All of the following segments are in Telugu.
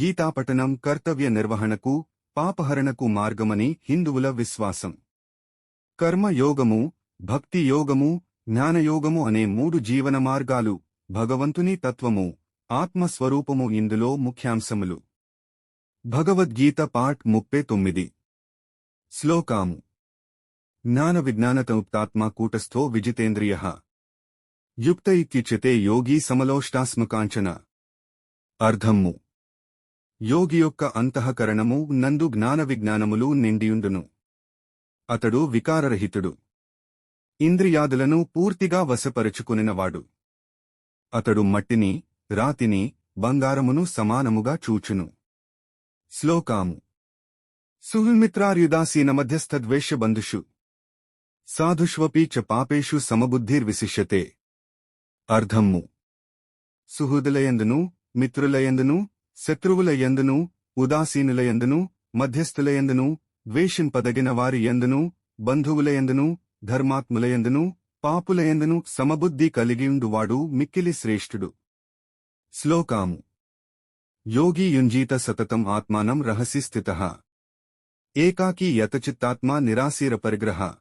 గీతాపఠనం కర్తవ్య నిర్వహణకు పాపహరణకు మార్గమని హిందువుల విశ్వాసం. కర్మయోగము భక్తి యోగము జ్ఞానయోగము అనే మూడు జీవన మార్గాలు భగవంతుని తత్వము ఆత్మస్వరూపము ఇందులో ముఖ్యాంశములు. భగవద్గీత పాఠ్ ముప్పై తొమ్మిది. శ్లోకాము. జ్ఞాన విజ్ఞానతముక్తాత్మా కూటస్థో విజితేంద్రియ. యుక్త ఇత్యుచ్యతే యోగీ సమలోష్టాస్మకాంచన. అర్ధమ్ము యోగి యొక్క అంతఃకరణము నందు జ్ఞాన విజ్ఞానములు నిండియుండును. అతడు వికారరహితుడు. ఇంద్రియాదులను పూర్తిగా వశపరుచుకునినవాడు. అతడు మట్టిని రాతిని బంగారమును సమానముగా చూచును. శ్లోకాము. సుల్మిత్రారుయుదాసీన మధ్యస్థ ద్వేషబంధుషు సాధుష్వపి చ పాపేషు సమబుద్ధిర్విశిష్యతే. అర్ధమ్ము సుహృదులయందును మిత్రులయందును శత్రువులయందును ఉదాసీనులయందును మధ్యస్థులయందును ద్వేషింపదగిన వారి యందును ఎందును పాపుల ఎందును సమబుద్ధి కలిగియుండువాడు మిక్కిలి శ్రేష్ఠుడు. శ్లోకాము. యోగి యుంజీత సతతం ఆత్మానం రహసి స్థిత ఏకాకీ యతచిత్తాత్మ నిరాశీర పరిగ్రహ.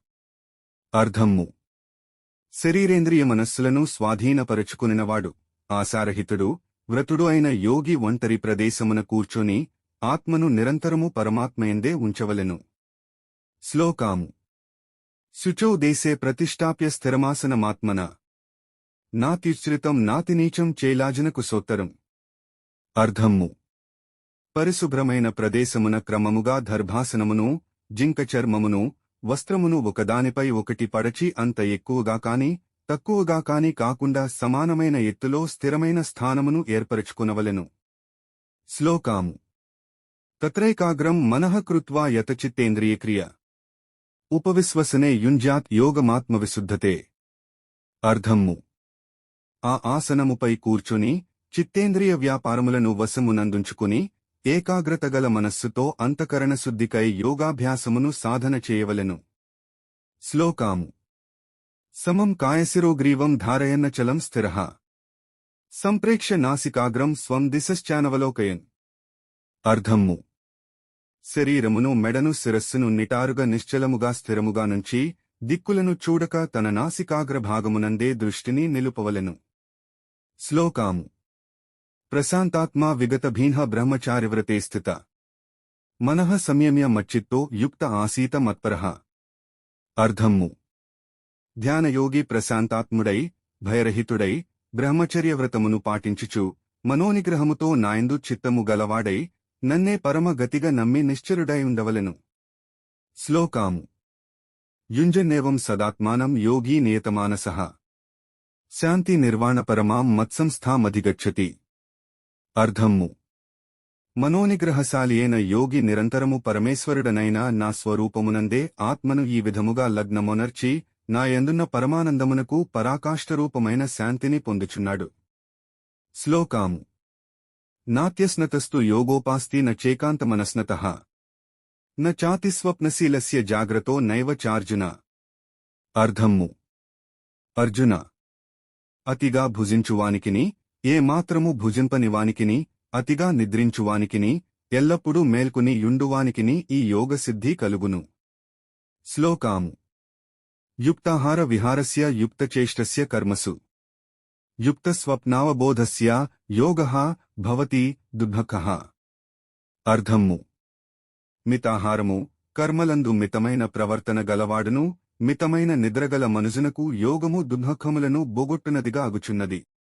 అర్ధమ్ము శరీరేంద్రియ మనస్సులను స్వాధీనపరుచుకునినవాడు ఆశారహితుడు వ్రతుడు అయిన యోగి ఒంటరి ప్రదేశమున కూర్చొని ఆత్మను నిరంతరము పరమాత్మయందే ఉంచవలెను. శ్లోకాము. శుచౌ దేశే ప్రతిష్టాప్య స్థిరమాసనమాత్మన. నాతిశ్రితం నాతినీచం చేలాజనకు సోత్తరం. అర్ధమ్ము పరిశుభ్రమైన ప్రదేశమున క్రమముగా దర్భాసనమును జింక చర్మమును వస్త్రమును ఒకదానిపై ఒకటి పడచి అంత ఎక్కువగా కాని తక్కువగా కాని కాకుండా సమానమైన ఎత్తులో స్థిరమైన స్థానమును ఏర్పరచుకునవలెను. శ్లోకాము. తత్రైకాగ్రం మనః కృత్వా యతచిత్తేంద్రియక్రియ. ఉపవిశ్వసనే యుంజాత్ యోగమాత్మవిశుద్ధతే. అర్ధమ్ము ఆ ఆసనముపై కూర్చుని చిత్తేంద్రియ వ్యాపారములను వశమునందుంచుకుని ఏకాగ్రతగల మనస్సుతో అంతకరణ శుద్ధికై యోగాభ్యాసమును సాధన చేయవలెను. శ్లోకాము. సమం కాయశిరోగ్రీవం ధారయన్నచలం స్థిర. సంప్రేక్ష నాసికాగ్రం స్వం దిశశ్చానవలోకయన్. అర్ధమ్ము శరీరమును మెడను శిరస్సును నిటారుగా నిశ్చలముగా స్థిరముగా నుంచి దిక్కులను చూడక తన నాసికాగ్ర భాగమునందే దృష్టిని నిలుపవలెను. శ్లోకాము. ప్రశాంతాత్మా విగతభీన బ్రహ్మచారివ్రతే స్థిత. మనః సంయమ్య మచ్చిత్తో యుక్త ఆసీత మత్పర. అర్ధమ్ము ధ్యానయోగి ప్రశాంతాత్ముడై భయరహితుడై బ్రహ్మచర్యవ్రతమును పాటించుచు మనోనిగ్రహముతో నాయందు చిత్తము గలవాడై నన్నే పరమగతిగా నమ్మి నిశ్చరుడై ఉండవలెను శ్లోకాము. యుంజన్నేవం సదాత్మానం యోగీ నియతమానస శాంతి నిర్వాణపరమాం మత్సంస్థామధిగచ్చతి. అర్ధమ్ము మనోనిగ్రహశాలియైన యోగి నిరంతరము పరమేశ్వరుడనైన నా స్వరూపమునందే ఆత్మను ఈ విధముగా లగ్నమొనర్చి నాయందున్న పరమానందమునకు పరాకాష్ఠరూపమైన శాంతిని పొందుచున్నాడు. శ్లోకాము. నాత్యస్నతస్తు యోగోపాస్తి న నాతిస్వప్నశీలస్య న చాతిస్వప్నశీలస్య జాగ్రతో నైవ చార్జున. అర్ధమ్ము అర్జున. అతిగా భుజించువానికిని ఏ మాత్రము భుజింపనివానికిని అతిగా నిద్రించువానికిని ఎల్లప్పుడూ మేల్కుని యుండువానికిని ఈ యోగసిద్ధి కలుగును. శ్లోకాము. యుక్తాహార విహారస్య యుక్తచేష్టస్య కర్మసు యుక్తస్వప్నావబోధస్య యోగ భవతి దుర్భకః అర్ధమ్ము మితాహారము కర్మలందు మితమైన ప్రవర్తన గలవాడును మితమైన నిద్రగల మనుజునకు యోగము దుర్భకములను బొగొట్టునదిగా అగుచున్నది